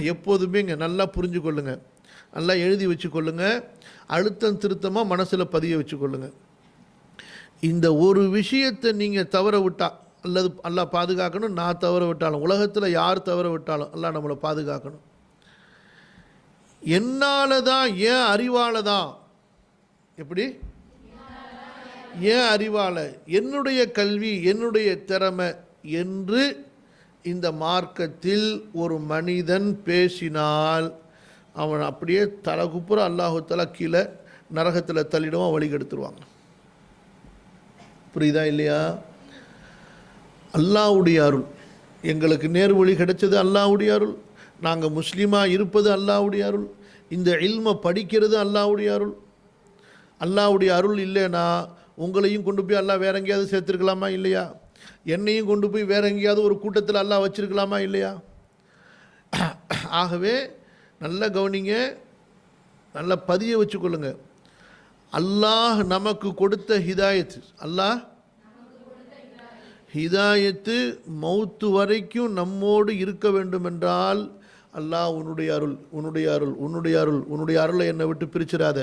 எப்போதுமே இங்கே நல்லா புரிஞ்சு கொள்ளுங்க நல்லா எழுதி வச்சுக்கொள்ளுங்க. அழுத்தம் திருத்தமாக மனசில் பதிய வச்சுக்கொள்ளுங்க. இந்த ஒரு விஷயத்தை நீங்கள் தவற விட்டா அல்லது நல்லா பாதுகாக்கணும் நான் தவற விட்டாலும் உலகத்தில் யார் தவற விட்டாலும் அல்லாஹ் நம்மளை பாதுகாக்கணும். என்னால் தான் ஏன் அறிவால தான் எப்படி? ஏன் அறிவால? என்னுடைய கல்வி என்னுடைய திறமை என்று இந்த மார்க்கத்தில் ஒரு மனிதன் பேசினால் அவன் அப்படியே தலகுப்புற அல்லாஹுத்தலா கீழே நரகத்தில் தள்ளிடுவான் வழிகெடுத்துருவாங்க புரியுதா இல்லையா? அல்லாஹ்வுடைய அருள். எங்களுக்கு நேர்வழி கிடைச்சது அல்லாவுடைய அருள். நாங்கள் முஸ்லீமாக இருப்பது அல்லாஹ்வுடைய அருள். இந்த இல்மை படிக்கிறது அல்லாவுடைய அருள். அல்லாவுடைய அருள் இல்லைன்னா உங்களையும் கொண்டு போய் அல்லா வேற எங்கேயாவது சேர்த்துருக்கலாமா இல்லையா? என்னையும் கொண்டு போய் வேற எங்கேயாவது ஒரு கூட்டத்தில் அல்லாஹ் வச்சிருக்கலாமா இல்லையா? ஆகவே நல்ல கவனிங்க நல்ல பதிய வச்சுக்கொள்ளுங்க. அல்லாஹ் நமக்கு கொடுத்த ஹிதாயத் அல்லாஹ் ஹிதாயத்து மௌத்து வரைக்கும் நம்மோடு இருக்க வேண்டும் என்றால் அல்லாஹ் உன்னுடைய அருள் உன்னுடைய அருள் உன்னுடைய அருள் உன்னுடைய அருளை என்னை விட்டு பிரிச்சிடாத.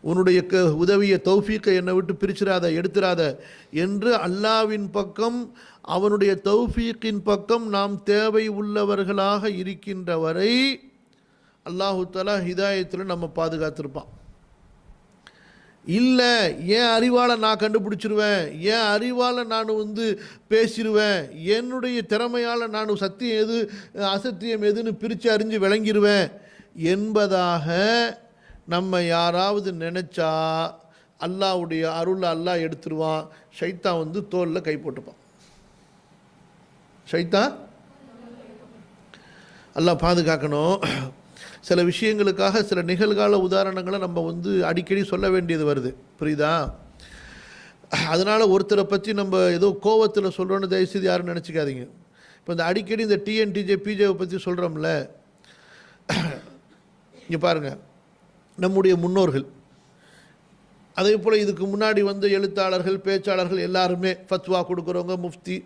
உன்னுடைய க உதவிய தௌஃபீக்கை என்னை விட்டு பிரிச்சிடாத எடுத்துடாத என்று அல்லாவின் பக்கம் அவனுடைய தௌஃபீக்கின் பக்கம் நாம் தேவை உள்ளவர்களாக இருக்கின்ற வரை அல்லாஹு தலா ஹிதாயத்தில் நம்ம பாதுகாத்திருப்பான். இல்லை என் அறிவால் நான் கண்டுபிடிச்சிருவேன்? என் அறிவால் நான் வந்து பேசிடுவேன் என்னுடைய திறமையால் நான் சத்தியம் எது அசத்தியம் எதுன்னு பிரித்து அறிஞ்சு விளங்கிடுவேன் என்பதாக நம்ம யாராவது நினச்சா அல்லாவுடைய அருளை அல்லாஹ் எடுத்துருவான். ஷைத்தான் வந்து தோலில் கை போட்டுப்பான். ஷைத்தான்? அல்லா பாதுகாக்கணும். சில விஷயங்களுக்காக சில நிகழ்கால உதாரணங்களை நம்ம வந்து அடிக்கடி சொல்ல வேண்டியது வருது. புரியுதா? அதனால் ஒருத்தரை பற்றி நம்ம ஏதோ கோவத்தில் சொல்கிறோன்னு தயவுசெய்து யாரும் நினச்சிக்காதீங்க. இப்போ இந்த அடிக்கடி இந்த டிஎன்டிஜே பிஜேவை பற்றி சொல்கிறோம்ல இங்கே பாருங்கள் நம்முடைய முன்னோர்கள். அதே போல் இதுக்கு முன்னாடி வந்து எழுத்தாளர்கள் பேச்சாளர்கள் எல்லாருமே ஃபத்வா கொடுக்குறவங்க முஃப்தி.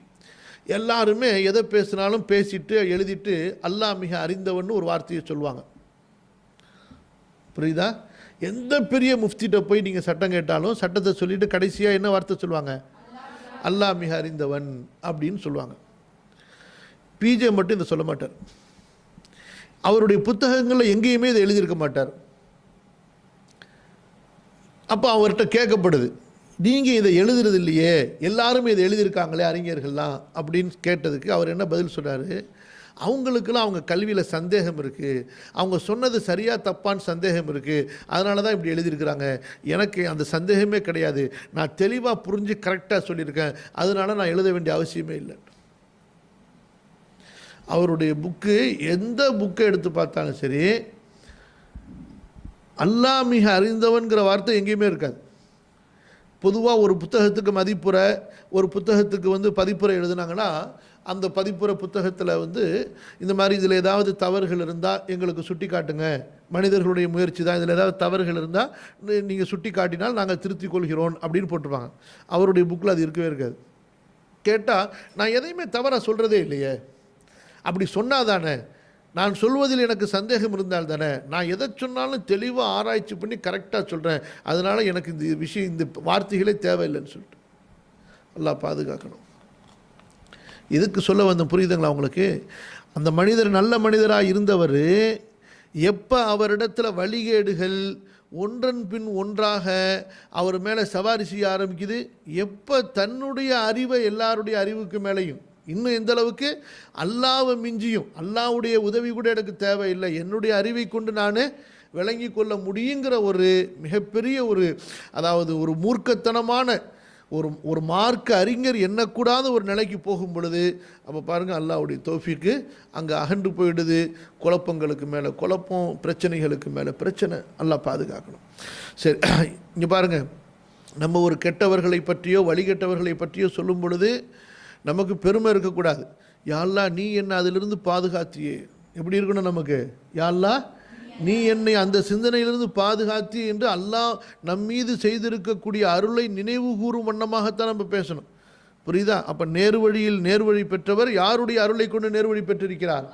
எல்லாருமே எதை பேசினாலும் பேசிட்டு எழுதிட்டு அல்லாஹ் மிக அறிந்தவன்னு ஒரு வார்த்தையை சொல்லுவாங்க. புரியுதா? எந்த பெரிய முஃப்திட்ட போய் நீங்கள் சட்டம் கேட்டாலும் சட்டத்தை சொல்லிட்டு கடைசியாக என்ன வார்த்தை சொல்லுவாங்க? அல்லாஹ் மிக அறிந்தவன் அப்படின்னு சொல்லுவாங்க. பிஜே மட்டும் இதை சொல்ல மாட்டார். அவருடைய புத்தகங்களில் எங்கேயுமே இதை எழுதியிருக்க மாட்டார். அப்போ அவர்கிட்ட கேட்கப்படுது. நீங்கள் இதை எழுதுறது இல்லையே எல்லாருமே இதை எழுதியிருக்காங்களே அறிஞர்கள்லாம் அப்படின்னு கேட்டதுக்கு அவர் என்ன பதில் சொன்னார் அவங்களுக்கெல்லாம் அவங்க கல்வியில் சந்தேகம் இருக்குது அவங்க சொன்னது சரியாக தப்பான்னு சந்தேகம் இருக்குது அதனால தான் இப்படி எழுதியிருக்கிறாங்க. எனக்கு அந்த சந்தேகமே கிடையாது. நான் தெளிவாக புரிஞ்சு கரெக்டாக சொல்லியிருக்கேன். அதனால நான் எழுத வேண்டிய அவசியமே இல்லை. அவருடைய புக்கு எந்த புக்கை எடுத்து பார்த்தாலும் சரி அல்லாஹ் மிக அறிந்தவன்கிற வார்த்தை எங்கேயுமே இருக்காது. பொதுவாக ஒரு புத்தகத்துக்கு மதிப்புரை ஒரு புத்தகத்துக்கு வந்து பதிப்புரை எழுதுனாங்கன்னா அந்த பதிப்புரை புத்தகத்தில் வந்து இந்த மாதிரி இதில் ஏதாவது தவறுகள் இருந்தால் எங்களுக்கு சுட்டி காட்டுங்க. மனிதர்களுடைய முயற்சி தான். இதில் ஏதாவது தவறுகள் இருந்தால் நீங்கள் சுட்டி காட்டினால் நாங்கள் திருத்திக் கொள்கிறோம் அப்படின்னு போட்டிருப்பாங்க. அவருடைய புக்கில் அது இருக்கவே இருக்காது. கேட்டால் நான் எதையுமே தவறாக சொல்கிறதே இல்லையே. அப்படி சொன்னாதானே? நான் சொல்வதில் எனக்கு சந்தேகம் இருந்தால் தானே? நான் எதை சொன்னாலும் தெளிவாக ஆராய்ச்சி பண்ணி கரெக்டாக சொல்கிறேன் அதனால் எனக்கு இந்த விஷயம் இந்த வார்த்தைகளே தேவையில்லைன்னு சொல்லிட்டு. நல்லா பாதுகாக்கணும். இதுக்கு சொல்ல வந்த புரியுதுங்களா உங்களுக்கு? அந்த மனிதர் நல்ல மனிதராக இருந்தவர் எப்போ அவரிடத்துல வழிகேடுகள் ஒன்றன் பின் ஒன்றாக அவர் மேலே சவாரி செய்ய ஆரம்பிக்குது? எப்போ தன்னுடைய அறிவை எல்லாருடைய அறிவுக்கு மேலேயும். இன்னும் எந்த அளவுக்கு அல்லாவை மிஞ்சியும் அல்லாவுடைய உதவி கூட எனக்கு தேவையில்லை. என்னுடைய அறிவை கொண்டு நான் விளங்கி கொள்ள முடியுங்கிற ஒரு மிகப்பெரிய ஒரு அதாவது ஒரு மூர்க்கத்தனமான ஒரு ஒரு மார்க்க அறிஞர் எண்ணக்கூடாத ஒரு நிலைக்கு போகும் பொழுது அப்போ பாருங்கள் அல்லாவுடைய தோஃபிக்கு அங்கே அகன்று போயிடுது. குழப்பங்களுக்கு மேலே குழப்பம் பிரச்சனைகளுக்கு மேலே பிரச்சனை நல்லா பாதுகாக்கணும். சரி இங்கே பாருங்கள் நம்ம ஒரு கெட்டவர்களை பற்றியோ வழிகெட்டவர்களை பற்றியோ சொல்லும் பொழுது நமக்கு பெருமை இருக்கக்கூடாது. யாழ்லா நீ என்னை அதிலிருந்து பாதுகாத்தியே. எப்படி இருக்கணும் நமக்கு? யாழ்லா நீ என்னை அந்த சிந்தனையிலிருந்து பாதுகாத்தி என்று அல்லாஹ் நம் மீது செய்திருக்கக்கூடிய அருளை நினைவு கூறும் வண்ணமாகத்தான் நம்ம பேசணும். புரியுதா? அப்போ நேர்வழியில் நேர்வழி பெற்றவர் யாருடைய அருளை கொண்டு நேர்வழி பெற்றிருக்கிறார்?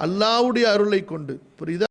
அல்லாவுடைய அருளை கொண்டு. புரியுதா?